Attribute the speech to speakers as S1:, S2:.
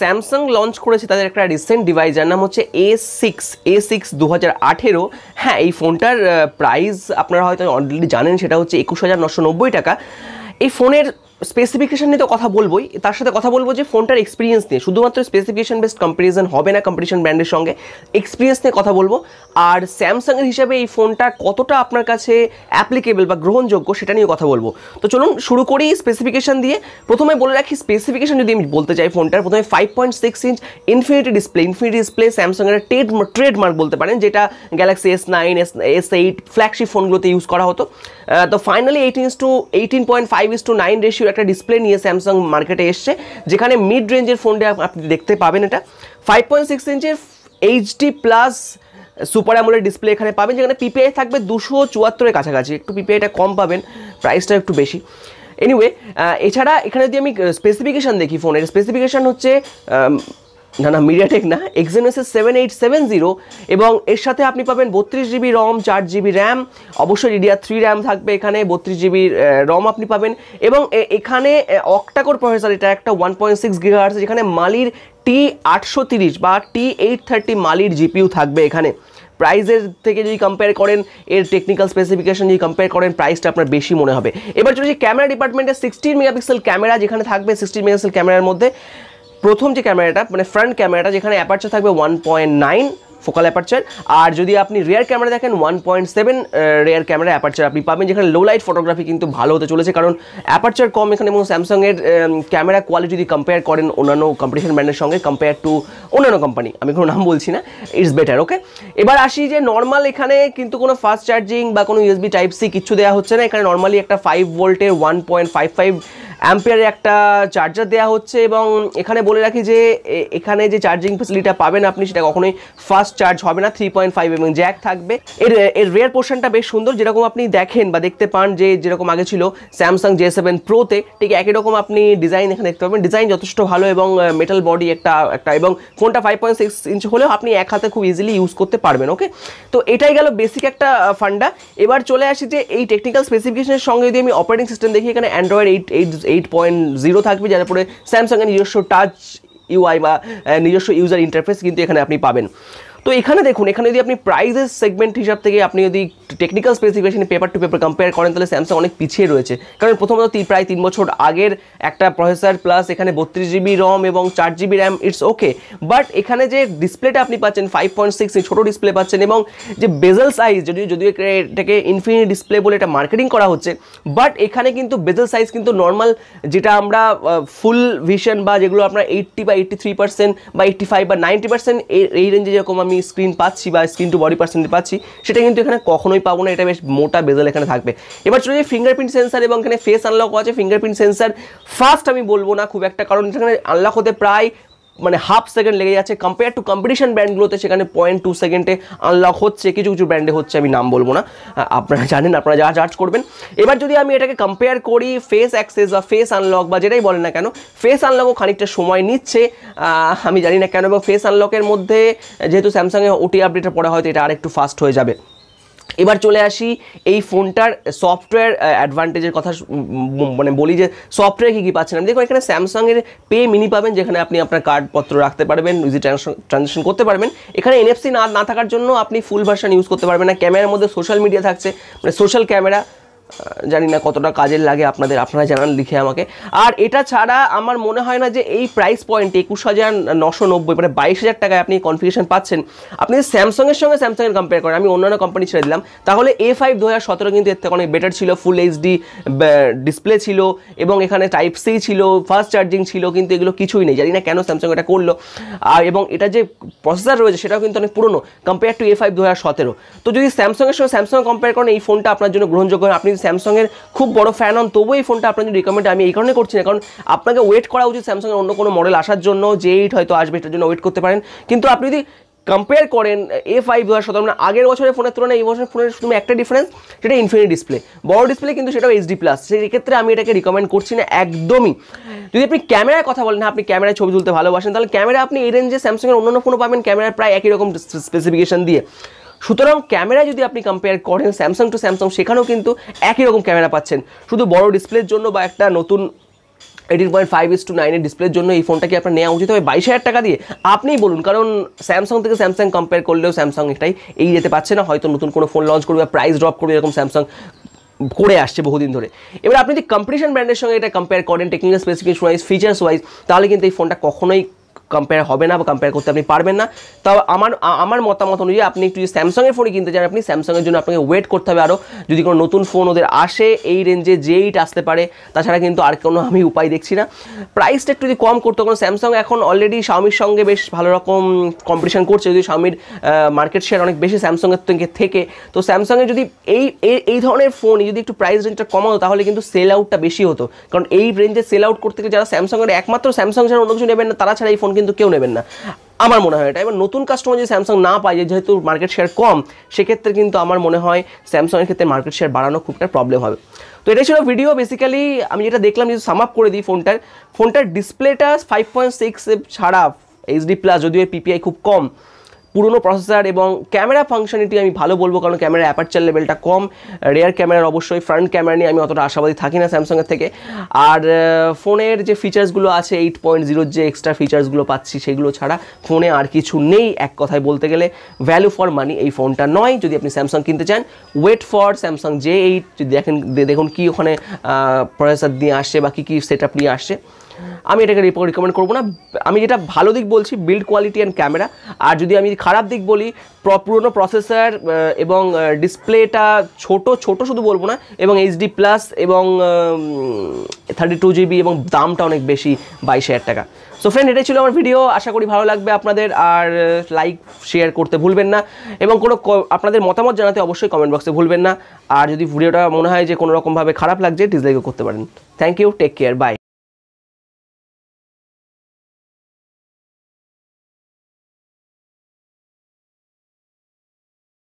S1: Samsung launch করেছে তাদের একটা রিসেন্ট ডিভাইস যার নাম হচ্ছে এ সিক্স এ সিক্স দু হাজার আঠেরো। হ্যাঁ এই ফোনটার প্রাইস আপনারা হয়তো অলরেডি জানেন, সেটা হচ্ছে একুশ হাজার নশো নব্বই টাকা। এই ফোনের স্পেসিফিকেশন নিয়ে তো কথা বলবোই, তার সাথে কথা বলব যে ফোনটার এক্সপিরিয়েন্স নিয়ে। শুধুমাত্র স্পেসিফিকেশন বেসড কম্পারিজন হবে না কম্পিটিশন ব্র্যান্ডের সঙ্গে এক্সপিরিয়েন্স নিয়ে কথা বলব। আর স্যামসাংয়ের হিসাবে এই ফোনটা কতটা আপনার কাছে অ্যাপ্লিকেবল বা গ্রহণযোগ্য সেটা নিয়ে কথা বলব। তো চলুন শুরু করি স্পেসিফিকেশন দিয়ে। প্রথমে বলে রাখি স্পেসিফিকেশন যদি আমি বলতে চাই ফোনটার, প্রথমে five point six inch infinity display infinity display স্যামসাংয়ের ট্রেড ট্রেডমার্ক বলতে পারেন, যেটা Galaxy S nine S S eight flagship ফোনগুলোতে use করা হতো। তো finally eighteen is to eighteen point five is to nine ratio একটা ডিসপ্লে নিয়ে স্যামসাং মার্কেটে এসছে, যেখানে মিড রেঞ্জের ফোনটা আপনি দেখতে পাবেন এটা। Five point six ইঞ্চের HD plus super AMOLED display এখানে পাবেন, যেখানে পিপিআই থাকবে দুশো চুয়াত্তরের কাছাকাছি। একটু পিপিআইটা কম পাবেন প্রাইসটা একটু বেশি। এনিওয়ে এছাড়া এখানে যদি আমি স্পেসিফিকেশান দেখি ফোনের স্পেসিফিকেশান হচ্ছে না না মিডিয়াটেক না Exynos seven eight seven zero এবং এর সাথে আপনি পাবেন বত্রিশ জিবি রম চার জিবি র্যাম অবশ্যই ডিডিআর থ্রি র্যাম থাকবে এখানে, বত্রিশ জিবি রম আপনি পাবেন এবং এখানে অক্টাকোর প্রসেসর এটা একটা ওয়ান পয়েন্ট সিক্স গিগাহার্স যেখানে মালির টি আটশো তিরিশ বা টি এইট থার্টি মালির জিপিউ থাকবে এখানে। প্রাইসের থেকে যদি কম্পেয়ার করেন, এর টেকনিক্যাল স্পেসিফিকেশন যদি কম্পেয়ার করেন প্রাইসটা আপনার বেশি মনে হবে। এবার চলেছি ক্যামেরা ডিপার্টমেন্টে সিক্সটিন মেগাপিক্সেল ক্যামেরা যেখানে থাকবে সিক্সটিন মেগাপিক্সেল ক্যামেরার মধ্যে। প্রথম যে ক্যামেরাটা মানে ফ্রন্ট ক্যামেরাটা, যেখানে অ্যাপারচার থাকবে one point nine focal aperture আর যদি আপনি রেয়ার ক্যামেরা দেখেন one point seven rear camera aperture আপনি পাবেন, যেখানে লো লাইট ফটোগ্রাফি কিন্তু ভালো হতে চলেছে, কারণ অ্যাপারচার কম এখানে এবং স্যামসাংয়ের ক্যামেরা কোয়ালিটি যদি কম্পেয়ার করেন অন্যান্য কম্পিটিশন ব্র্যান্ডের সঙ্গে কম্পেয়ার টু অন্যান্য কোম্পানি আমি কোনো নাম বলছি না ইটস বেটার ওকে এবার আসি যে নর্মাল এখানে কিন্তু কোনো ফাস্ট চার্জিং বা কোনো ইউএসবি টাইপ সি কিছু দেওয়া হচ্ছে না, এখানে নর্মালি একটা ফাইভ ভোল্টের ওয়ান পয়েন্ট ফাইভ ফাইভ অ্যাম্পিয়ারের একটা চার্জার দেওয়া হচ্ছে এবং এখানে বলে রাখি যে এখানে যে চার্জিং ফেসিলিটিটা পাবেন আপনি সেটা কখনোই ফাস্ট চার্জ হবে না থ্রি পয়েন্ট ফাইভ এবং জ্যাক থাকবে। এর এর রেয়ার পোর্শনটা বেশ সুন্দর, যেরকম আপনি দেখেন বা দেখতে পান যে, যেরকম আগে ছিল স্যামসাং জে সেভেন প্রোতে ঠিক একই রকম আপনি ডিজাইন এখানে দেখতে পাবেন। ডিজাইন যথেষ্ট ভালো এবং মেটাল বডি একটা একটা এবং ফোনটা ফাইভ পয়েন্ট সিক্স ইঞ্চ হলেও আপনি এক হাতে খুব ইজিলি ইউজ করতে পারবেন ওকে তো এটাই গেল বেসিক একটা ফান্ডা এবার চলে আসি যে, এই টেকনিক্যাল স্পেসিফিকেশনের সঙ্গে যদি আমি অপারেটিং সিস্টেম দেখি, এখানে Android eight eight eight point zero থাকবে, যার পরে স্যামসাংয়ের নিজস্ব টাচ ইউআই বা নিজস্ব ইউজার ইন্টারফেস কিন্তু এখানে আপনি পাবেন। তো এখানে দেখুন, এখানে যদি আপনি প্রাইজেস সেগমেন্ট হিসাব থেকে আপনি যদি technical specification paper to paper compare করেন, তাহলে স্যামসাং অনেক পিছিয়ে রয়েছে। কারণ প্রথমত প্রায় তিন বছর আগের একটা প্রসেসর প্লাস এখানে বত্রিশ জিবি রম এবং চার GB RAM it's okay but এখানে যে ডিসপ্লেটা আপনি পাচ্ছেন ফাইভ পয়েন্ট সিক্স ছোটো ডিসপ্লে পাচ্ছেন এবং যে বেজেল সাইজ যদি যদিও এটাকে ইনফিনিট ডিসপ্লে বলে এটা মার্কেটিং করা হচ্ছে বাট এখানে কিন্তু বেজেল সাইজ কিন্তু নর্মাল যেটা আমরা ফুল ভিশন বা যেগুলো আপনার এইট্টি বা এইট্টি থ্রি পার্সেন্ট বা এইট্টি ফাইভ বা নাইনটি পার্সেন্ট এই রেঞ্জে যেরকম আমি স্ক্রিন পাচ্ছি বা স্ক্রিন টু বডি পার্সেন্টেজ পাচ্ছি, সেটা কিন্তু এখানে কখনোই পাবো না, এটা বেশ মোটা বেজেল এখানে থাকবে। এবার চলে যে ফিঙ্গারপ্রিন্ট সেন্সার এবং এখানে ফেস আনলক আছে। ফিঙ্গারপ্রিন্ট সেন্সার ফার্স্ট আমি বলব না খুব একটা, কারণ এখানে আনলক হতে প্রায় মানে হাফ সেকেন্ড লেগে যাচ্ছে কম্পেয়ার টু কম্পিটিশন ব্র্যান্ডগুলোতে সেখানে পয়েন্ট টু সেকেন্ডে আনলক হচ্ছে, কিছু কিছু ব্র্যান্ডে হচ্ছে, আমি নাম বলব না। আপনারা জানেন, আপনারা যা চার্জ করবেন। এবার যদি আমি এটাকে কম্পেয়ার করি ফেস অ্যাক্সেস বা ফেস আনলক বা যেটাই বলেন না কেন ফেস আনলকও খানিকটা সময় নিচ্ছে। আমি জানি না কেন এবং ফেস আনলকের মধ্যে, যেহেতু স্যামসাংয়ে ওটি আপডেটের পরে হয়তো এটা আরেকটু ফাস্ট হয়ে যাবে। এবার চলে আসি এই ফোনটার সফটওয়্যার অ্যাডভান্টেজের কথা মানে বলি যে সফটওয়্যার কী কী পাচ্ছেন আমি দেখুন, এখানে স্যামসাংয়ের পে মিনি পাবেন, যেখানে আপনি আপনার কার্ডপত্র রাখতে পারবেন ইজি ট্রানজাকশন করতে পারবেন। এখানে এনএফসি না না থাকার জন্য আপনি ফুল ভার্সান ইউজ করতে পারবেন না। ক্যামেরার মধ্যে সোশ্যাল মিডিয়া থাকছে মানে সোশ্যাল ক্যামেরা জানি না কতটা কাজের লাগে আপনাদের, আপনারা জানান, লিখে আমাকে। আর এটা ছাড়া আমার মনে হয় না যে এই প্রাইস পয়েন্ট একুশ হাজার নশো নব্বই মানে বাইশ হাজার টাকায় আপনি কনফিগেশন পাচ্ছেন। আপনি স্যামসংয়ের সঙ্গে স্যামসংয়ের কম্পেয়ার করেন, আমি অন্যান্য কোম্পানি ছেড়ে দিলাম, তাহলে এ ফাইভ দু হাজার সতেরো কিন্তু এর থেকে অনেক বেটার ছিল। ফুল এইচডি ডিসপ্লে ছিল, এবং এখানে টাইপ সি ছিল ফাস্ট চার্জিং ছিল, কিন্তু এগুলো কিছুই নেই। জানি না কেন স্যামসং এটা করল। আর, এবং এটা যে প্রসেসার রয়েছে, সেটাও কিন্তু অনেক পুরনো কম্পেয়ার টু এ ফাইভ দু হাজার সতেরো। তো যদি স্যামসংয়ের সঙ্গে স্যামসং কম্পেয়ার করেন, এই ফোনটা আপনার জন্য গ্রহণযোগ্য আপনি স্যামসংয়ের খুব বড় ফ্যান হন, তবুও এই ফোনটা জন্য রিকমেন্ড আমি এই কারণে করছি না, কারণ আপনাকে ওয়েট করা উচিত স্যামসংয়ের অন্য কোনো মডেল আসার জন্য, যে এইট হয়তো আসবে এটার জন্য ওয়েট করতে পারেন। কিন্তু আপনি যদি কম্পেয়ার করেন এ ফাইভ দু হাজার মানে আগের বছরের ফোনের তুলনায় এই বছরের ফোনের শুধু একটা ডিফারেন্স সেটা ইনফিনিট ডিসপ্লে বড় ডিসপ্লে কিন্তু সেটাও এইচডি প্লাস সেই ক্ষেত্রে আমি এটাকে রিকমেন্ড করছি না একদমই। যদি আপনি ক্যামেরার কথা বলেন আপনি ক্যামেরায় ছবি তুলতে ভালোবাসেন, তাহলে ক্যামেরা আপনি এই রেঞ্জে স্যামসাংয়ের অন্যান্য ফোনও পাবেন, ক্যামেরার প্রায় একই রকম স্পেসিফিকেশন দিয়ে। সুতরাং ক্যামেরা যদি আপনি কম্পেয়ার করেন স্যামসাং টু স্যামসাং সেখানেও কিন্তু একই রকম ক্যামেরা পাচ্ছেন। শুধু বড় ডিসপ্লের জন্য বা একটা নতুন eighteen point five is to নাইনের ডিসপ্লের জন্য এই ফোনটা কি আপনার নেওয়া উচিত হবে বাইশ হাজার টাকা দিয়ে। আপনিই বলুন, কারণ স্যামসাং থেকে স্যামসাং কম্পেয়ার করলেও স্যামসাং এটাই এই যেতে পারছে না। হয়তো নতুন কোনো ফোন লঞ্চ করবে বা প্রাইস ড্রপ করবে, এরকম স্যামসাং করে আসছে বহুদিন ধরে। এবার আপনি যদি কম্পিটিশন ব্র্যান্ডের সঙ্গে এটা কম্পেয়ার করেন technical specification wise features wise তাহলে কিন্তু এই ফোনটা কখনোই কম্পেয়ার হবে না বা কম্পেয়ার করতে আপনি পারবেন না। তাও আমার আমার মতামত অনুযায়ী আপনি একটু যদি স্যামসাংয়ের ফোনই কিনতে চান, আপনি স্যামসাংয়ের জন্য আপনাকে ওয়েট করতে হবে আরও যদি কোনো নতুন ফোন ওদের আসে, এই রেঞ্জে যে এইট আসতে পারে, তাছাড়া কিন্তু আর কোনো আমি উপায় দেখছি না। প্রাইসটা একটু যদি কম করতো, কারণ স্যামসাং এখন অলরেডি শাওমির সঙ্গে বেশ ভালো রকম কম্পিটিশন করছে। যদি শাওমির মার্কেট শেয়ার অনেক বেশি স্যামসাংয়ের থেকে থেকে। তো স্যামসাংয়ের যদি এই, এই- এই ধরনের ফোন যদি একটু প্রাইস রেঞ্জটা কমাতো, তাহলে কিন্তু সেল আউটটা বেশি হতো। কারণ এই রেঞ্জে সেল আউট করতে গেলে যারা স্যামসাংয়ের একমাত্র স্যামসাং ছাড়া অন্য কিছু নেবেন না, তারা ছাড়া এই ফোন কিন্তু কেউ নেবেন না। আমার মনে হয় এটা। এবার নতুন কাস্টমার যদি স্যামসাং না পায় যেহেতু মার্কেট শেয়ার কম, সেক্ষেত্রে কিন্তু আমার মনে হয় স্যামসাংয়ের ক্ষেত্রে মার্কেট শেয়ার বাড়ানো খুব একটা প্রবলেম হবে। তো এটাই ছিল ভিডিও বেসিক্যালি আমি যেটা দেখলাম যদি সাম আপ করে দিই ফোনটার ফোনটার ডিসপ্লেটা ফাইভ পয়েন্ট সিক্স ছাড়া এইচডি প্লাস যদিও পিপিআই খুব কম পুরনো প্রসেসর এবং ক্যামেরা ফাংশনালিটি আমি ভালো বলব কারণ ক্যামেরা অ্যাপারচার লেভেলটা কম রেয়ার ক্যামেরার অবশ্যই ফ্রন্ট ক্যামেরা নিয়ে আমি অতটা আশাবাদী থাকি না স্যামসাংয়ের থেকে। আর ফোনের যে ফিচার্সগুলো আছে এইট পয়েন্ট জিরোর যে এক্সট্রা ফিচার্সগুলো পাচ্ছি সেগুলো ছাড়া ফোনে আর কিছু নেই। এক কথায় বলতে গেলে ভ্যালু ফর মানি এই ফোনটা নয়। যদি আপনি স্যামসাং কিনতে চান wait for Samsung J eight যদি দেখেন দেখুন কি ওখানে প্রসেসর দিয়ে আসছে বা কী কী সেট আপ নিয়ে আসছে। আমি এটাকে রিকমেন্ড করব না। আমি যেটা ভালো দিক বলছি বিল্ড কোয়ালিটি অ্যান্ড ক্যামেরা আর যদি আমি খারাপ দিক বলি, প্র- পুরনো প্রসেসর এবং ডিসপ্লেটা ছোট ছোট শুধু বলব না, এবং এইচডি প্লাস এবং থার্টি টু জিবি এবং দামটা অনেক বেশি, বাইশ হাজার টাকা। সো ফ্রেন্ড এটাই ছিল আমার ভিডিও আশা করি ভালো লাগবে আপনাদের, আর লাইক শেয়ার করতে ভুলবেন না, এবং কোনো আপনাদের মতামত জানাতে অবশ্যই কমেন্ট বক্সে ভুলবেন না, আর যদি ভিডিওটা মনে হয় যে কোনো রকমভাবে খারাপ লাগছে ডিসলাইকও করতে পারেন। Thank you take care bye